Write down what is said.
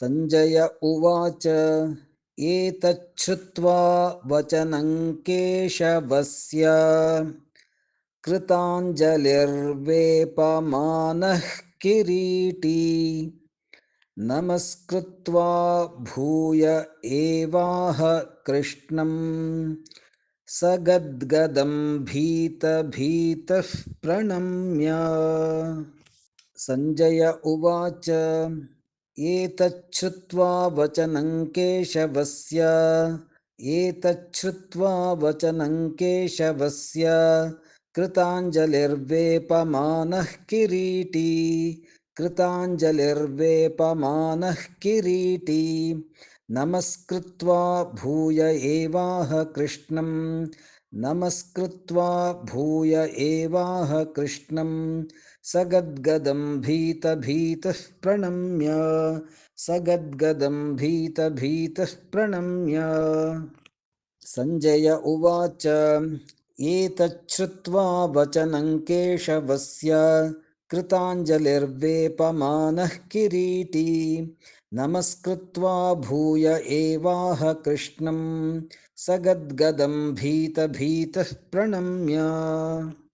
सञ्जय उवाच एतच्छ्रुत्वा वचनं केशवस्य। कृताञ्जलिर्वेपमानः किरीटी। नमस्कृत्वा भूय एवाह कृष्णं गद्गदं भीतभीतः प्रणम्य। सञ्जय उवाच एतच्छ्रुत्वा वचनं केशवस्य। एतच्छ्रुत्वा वचनं केशवस्य। कृताञ्जलिर्वेपमानः किरीटी। कृताञ्जलिर्वेपमानः किरीटी। नमस्कृत्वा भूय एवाह कृष्णं नमस्कृत्वा भूय एवाह कृष्णं सगद्गदं भीतभीतः प्रणम्य। सगद्गदं भीतभीतः प्रणम्य। सञ्जय उवाच। एतच्छ्रुत्वा वचनं केशवस्य कृताञ्जलिर्वेपमानः किरीटी। नमस्कृत्वा भूय एवाह कृष्णं सगद्गदं भीतभीतः प्रणम्य।